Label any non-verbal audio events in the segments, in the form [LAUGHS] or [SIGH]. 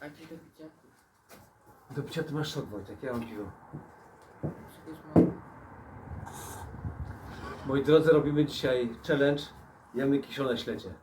A ci do picia? Do picia ty masz sok, Wojtek, ja mam piwo. Moi drodzy, robimy dzisiaj challenge Jemy kiszone śledzie.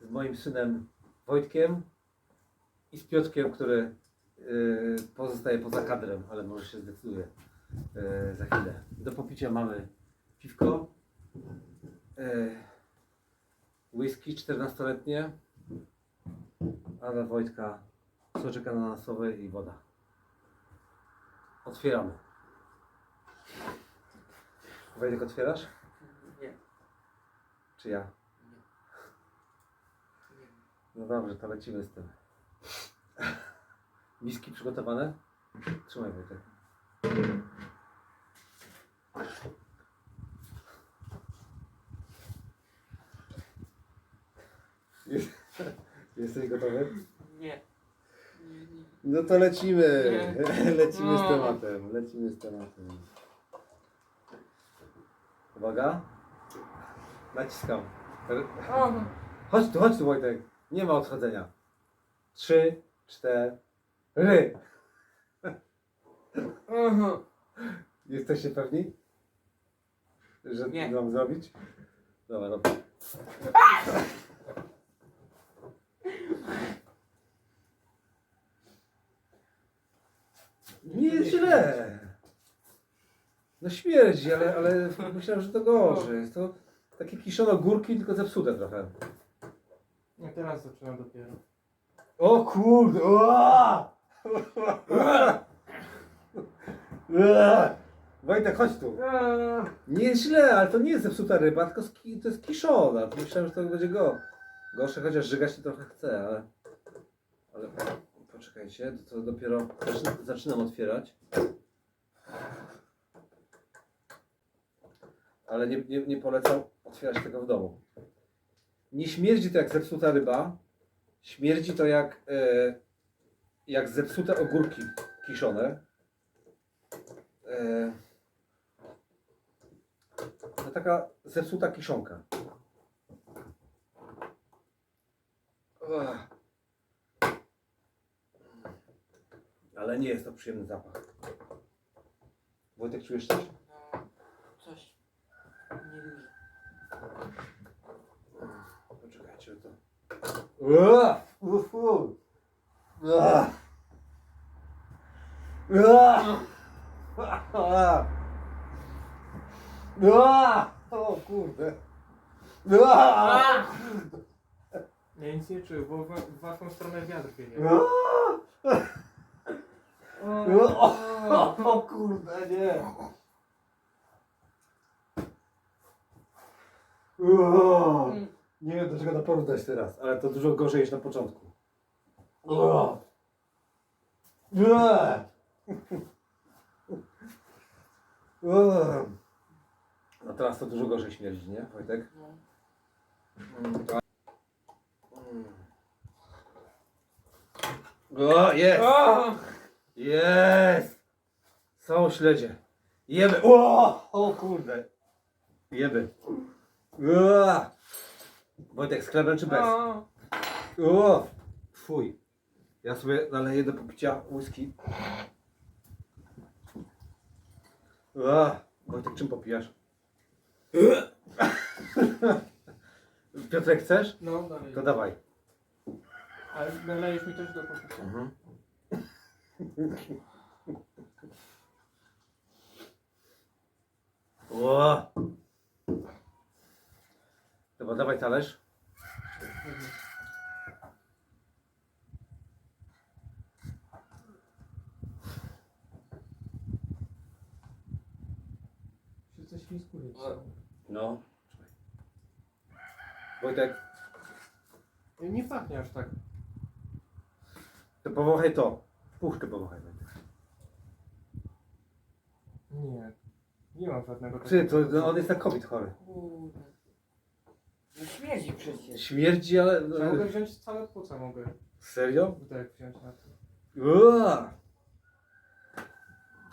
Z moim synem Wojtkiem i z Piotrkiem, który yy, pozostaje poza kadrem, ale może się zdecyduje yy, za chwilę. Do popicia mamy piwko, yy, whisky 14-letnie, a dla Wojtka soczek ananasowy i woda. Otwieramy. Wojtek, otwierasz? Nie. Czy ja? Nie. Nie. No dobrze, to lecimy z tym. Miski przygotowane? Trzymaj Wojtek. Jest, jesteś gotowy? Nie. No to lecimy. [LAUGHS] Lecimy z No. tematem. Lecimy z tematem. Uwaga. Naciskam. Chodź tu, chodź tu Wojtek. Nie ma odchodzenia. Trzy, cztery. [LAUGHS] Jesteście pewni? Że Nie. mam zrobić? Dobra, dobra. Nie jest źle. No śmierdzi, ale, ale myślałem, że to gorzej. Jest to takie kiszono górki, tylko zepsute trochę. No teraz zaczynam dopiero. O kurde! Ua! Ua! Wojtek, chodź tu. Nie jest źle, ale to nie jest zepsuta ryba, tylko ski, to jest kiszona. Myślałem, że to będzie go. Gorsze, chociaż żygać się trochę chce, ale... Ale poczekajcie, to, to dopiero zaczynam, otwierać. Ale nie, nie, nie polecam otwierać tego w domu. Nie śmierdzi to jak zepsuta ryba. Śmierdzi to jak, e, jak zepsute ogórki kiszone. E, taka zepsuta kiszonka. Ale nie jest to przyjemny zapach. Wojtek, czujesz coś? No, coś. Nieduże. Poczekajcie, to... O kurde! Ja nic nie czuję, bo w, w waszą stronę wiatr wieje. Ua! O, o kurde, nie! Mm. Nie wiem do czego to porównać teraz, ale to dużo gorzej niż na początku. Ua! Ua! Ua! No teraz to dużo gorzej śmierdzi, nie Wojtek? No. Mm. O, jest! O! Jest! Są śledzie. Jemy. O, o kurde. Jemy. Ua. Wojtek, z chlebem czy bez? O! O, fuj. Ja sobie naleję do popicia whisky. Ua. Wojtek, czym popijasz? [LAUGHS] Piotrek, chcesz? No, dalej. To dawaj. Ale nalejesz mi też do popicia. Mhm. O! Dobra, dawaj talerz. Się coś mi skóry No. Wojtek, Nie pachnie aż tak. To powąchaj to. Puszkę powąchaj. Nie. Nie mam żadnego Ty, to no, on jest na COVID chory. Kurde. No śmierdzi przecież. Śmierdzi, ale... no, Ja mogę wziąć całe płuca, mogę. Serio? Butelek wziąć na to. Ua!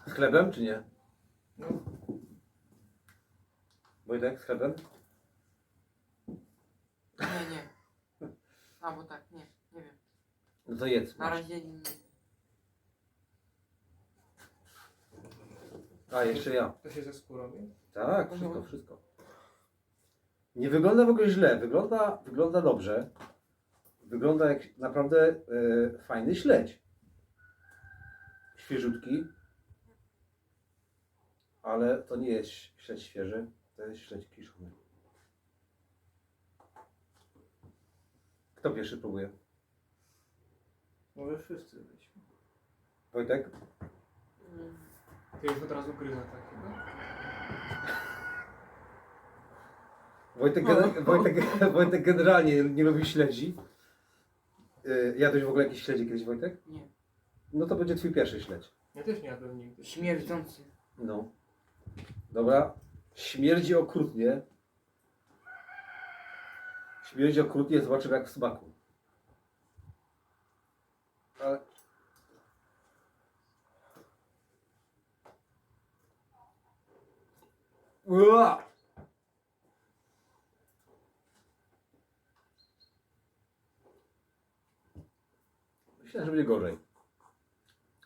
Z chlebem, czy nie? No. Wojtek, z chlebem? Nie, nie. Albo tak, nie. Nie wiem. No to jedz. Na razie nie. A, jeszcze ja. To się ze skórą je? Tak, wszystko, Mhm. wszystko. Nie wygląda w ogóle źle, wygląda, wygląda dobrze. Wygląda jak naprawdę e, fajny śledź. Świeżutki. Ale to nie jest śledź świeży, to jest śledź kiszony. Kto pierwszy próbuje? Może wszyscy byśmy. Wojtek? Mm. Ty już od razu gryza tak chyba? Wojtek, gen- Wojtek, [LAUGHS] Wojtek generalnie nie lubi śledzi. E, Jadłeś w ogóle jakieś śledzie kiedyś, Wojtek? Nie. No to będzie twój pierwszy śledź. Ja też nie jadłem nigdy. Śmierdzący. No. Dobra. Śmierdzi okrutnie. Śmierdzi okrutnie, zobaczymy jak w smaku. Ale... Ua! Myślałem, że będzie gorzej.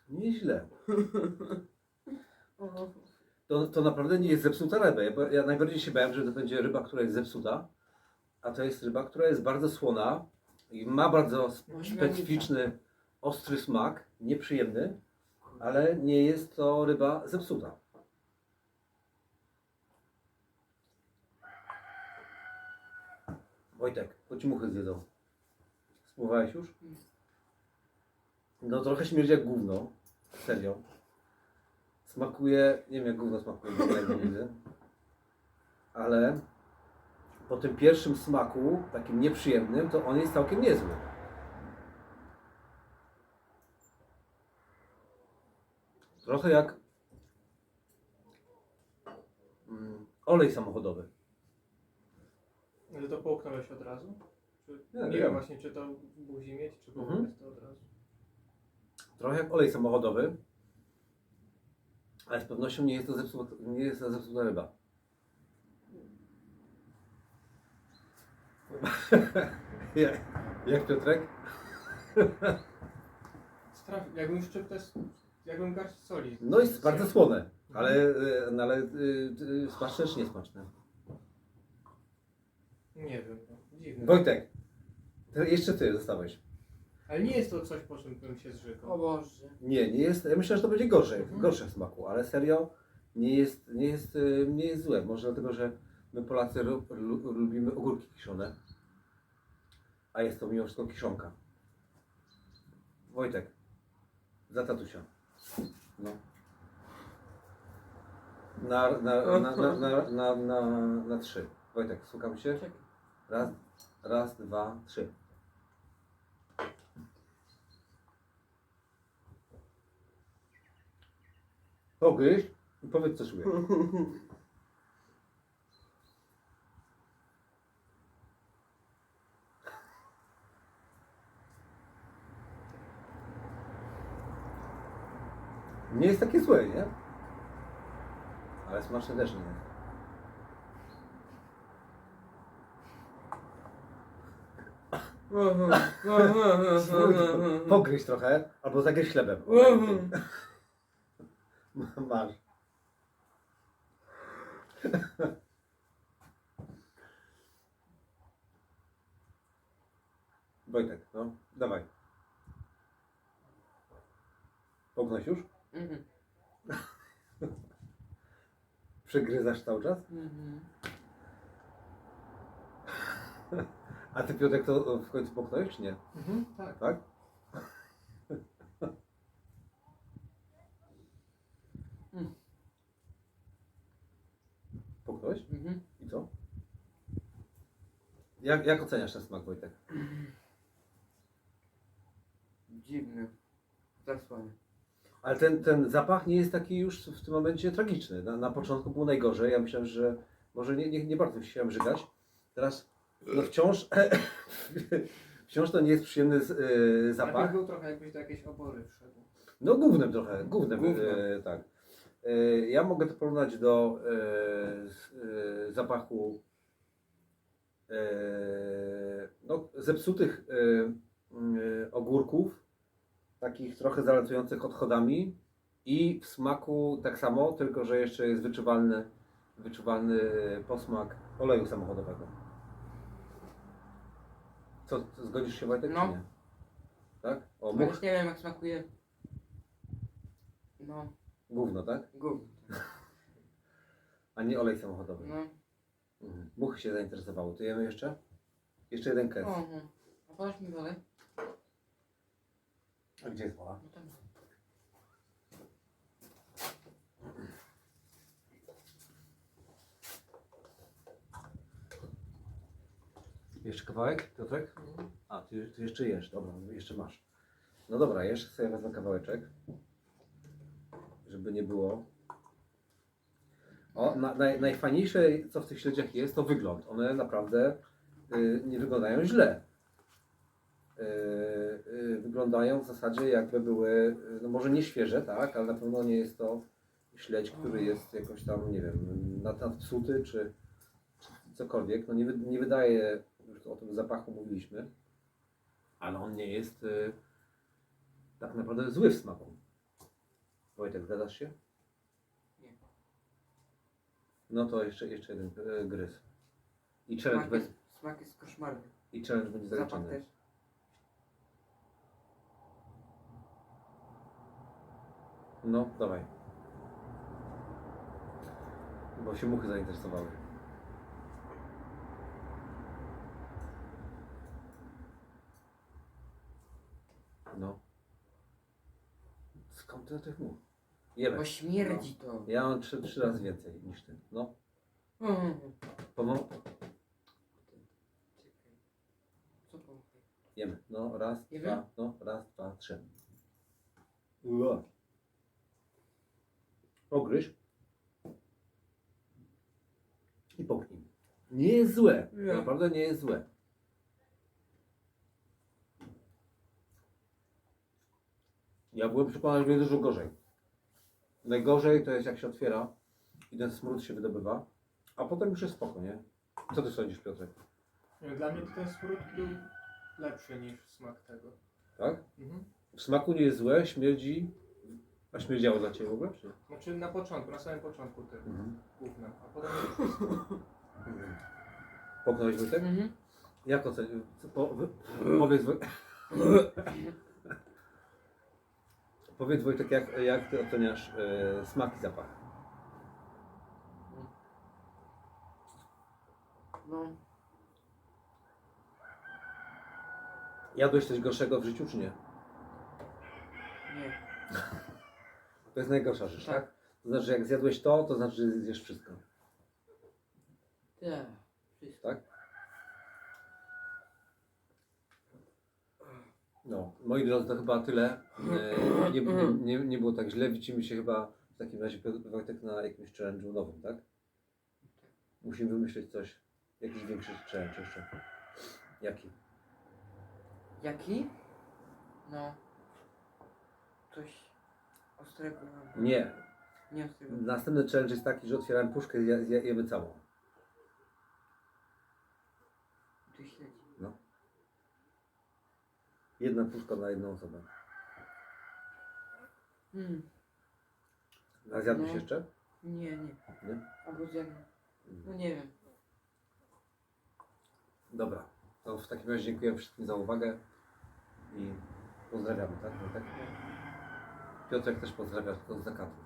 Nieźle. [LAUGHS] To, to naprawdę nie jest zepsuta ryba. Ja, ja najbardziej się bałem, że to będzie ryba, która jest zepsuta, a to jest ryba, która jest bardzo słona i ma bardzo sp- specyficzny, ostry smak, nieprzyjemny, ale nie jest to ryba zepsuta. Wojtek, ci muchy zjedzą. Spróbowałeś już? Nie. No trochę śmierdzi jak gówno. Serio. Smakuje, nie wiem jak gówno smakuje, go widzę. Ale po tym pierwszym smaku, takim nieprzyjemnym, to on jest całkiem niezły. Trochę jak mm, olej samochodowy. Ale to połknąłeś od razu? Czy, Nie nie wiem. wiem właśnie, czy to buzi mieć, czy Mhm. to od razu. Trochę jak olej samochodowy. Ale z pewnością nie jest to zepsuta, nie jest to zepsuta ryba. [LAUGHS] jak, jak Piotrek? Jakbym jeszcze też, jakbym garść soli. No jest bardzo słone, ale, no, ale y, y, smaczne czy niesmaczne? Nie wiem, no, dziwne. Wojtek, jeszcze ty zostałeś. Ale nie jest to coś, po czym bym się zrzekł. o Boże. Nie, nie jest, ja myślę, że to będzie gorzej, Mhm. gorsze w smaku, ale serio nie jest, nie jest, y, nie jest złe. Może dlatego, że my Polacy lu, lu, lubimy ogórki kiszone, a jest to mimo wszystko kiszonka. Wojtek, za tatusia. No. Na, na, na, na, na, na, na, na trzy. Wojtek, słucham się. Raz, raz, dwa, trzy. Pogryź i powiedz co czujesz. [LAUGHS] Nie jest takie złe, nie? Ale smaczne też nie. [LAUGHS] Pogryź trochę, albo zagryź chlebem. [LAUGHS] Masz. Wojtek, no, dawaj. Pognąć już? Mhm. [LAUGHS] Przegryzasz cały czas? Mhm. [LAUGHS] A ty Piotrek to w końcu poknąłeś, czy nie? Mhm, tak. Tak? Mm. Mhm. I co? Jak, jak oceniasz ten smak, Wojtek? Dziwny. Zasłany. Ale ten, ten zapach nie jest taki już w tym momencie tragiczny. Na, na początku było najgorzej. Ja myślałem, że może nie, nie, nie bardzo się chciałem żygać. Teraz no wciąż, [LAUGHS] wciąż to nie jest przyjemny z, yy, zapach. Był trochę jakbyś do jakiejś obory wszedł. No gównem trochę, Gównem. e, tak. E, ja mogę to porównać do e, e, zapachu e, no, zepsutych e, e, ogórków, takich trochę zalatujących odchodami i w smaku tak samo, tylko że jeszcze jest wyczuwalny, wyczuwalny posmak oleju samochodowego. Co, zgodzisz się Wojtek, No. czy nie? Tak? O, Ale much, już nie wiem jak smakuje. No, gówno, tak? gówno. A nie olej samochodowy. No. Mhm. Muchy się zainteresowały. Tu jemy jeszcze? Jeszcze jeden kęs. O, no. A podasz mi wodę? A gdzie jest wola? No. Jeszcze kawałek, Piotrek? A, ty, ty jeszcze jesz, dobra, jeszcze masz. No dobra, jeszcze sobie wezmę kawałeczek, żeby nie było. O, na, naj, najfajniejsze, co w tych śledziach jest, to wygląd. One naprawdę y, nie wyglądają źle. Wyglądają w zasadzie jakby były, y, no może nie świeże, tak, ale na pewno nie jest to śledź, który jest jakoś tam, nie wiem, nad- nadpsuty czy, czy cokolwiek. No nie, nie wydaje, już o tym zapachu mówiliśmy, ale on nie jest y, tak naprawdę zły w smaku. Wojtek, zgadzasz się? Nie. No to jeszcze, jeszcze jeden y, gryz. I challenge, Smak będzie, jest, smak jest koszmarny. i challenge będzie Zapach zaliczony. też. No, dawaj. Bo się muchy zainteresowały. No. Skąd tyle tych much? Jemy. Bo śmierdzi to. Ja mam trzy, trzy razy więcej niż ty. No. Mhm. Pomo- Czekaj. Co to? Jemy. No, raz, Jemy? dwa, no, raz, dwa, trzy. Ua. Ogryź. I połknij. Nie jest złe. Nie. Naprawdę nie jest złe. Ja byłem przekonany, że będzie dużo gorzej. Najgorzej to jest jak się otwiera i ten smród się wydobywa, a potem już jest spoko, nie? Co ty sądzisz, Piotrek? Dla mnie to ten smród był lepszy niż smak tego. Tak? Mhm. W smaku nie jest złe, śmierdzi. A śmierdziało dla Ciebie w ogóle? Czy? Znaczy na początku, na samym początku tego Mhm. gówna, a potem Popchnąłeś Wojtek? Mhm. Jak ocenisz? Po, wy, powiedz, Woj... [LAUGHS] powiedz Wojtek, jak, jak Ty oceniasz e, smak i zapach? No. Jadłeś coś gorszego w życiu, czy nie? Nie. [LAUGHS] To jest najgorsza rzecz, tak? Tak. To znaczy, jak zjadłeś to, to znaczy, że zjesz wszystko, Tak. Wszystko. tak? No, moi drodzy, to chyba tyle. E, nie, nie, nie, nie było tak źle. Widzimy się chyba w takim razie Wojtek na jakimś challenge'u nowym, tak? Musimy wymyślić coś, jakiś większy challenge jeszcze. Jaki? Jaki? No. Coś ostrego. Nie. Nie ostrego. Następny challenge jest taki, że otwieramy puszkę i je- je- jemy całą. Tu śledzi. Jedna puszka na jedną osobę. Hmm. A zjadłeś No. jeszcze? Nie, nie. Nie? Albo zjadłem. No nie wiem. Dobra. To w takim razie dziękuję wszystkim za uwagę i pozdrawiamy, tak? Wojtek? Piotrek też pozdrawia z zakatu.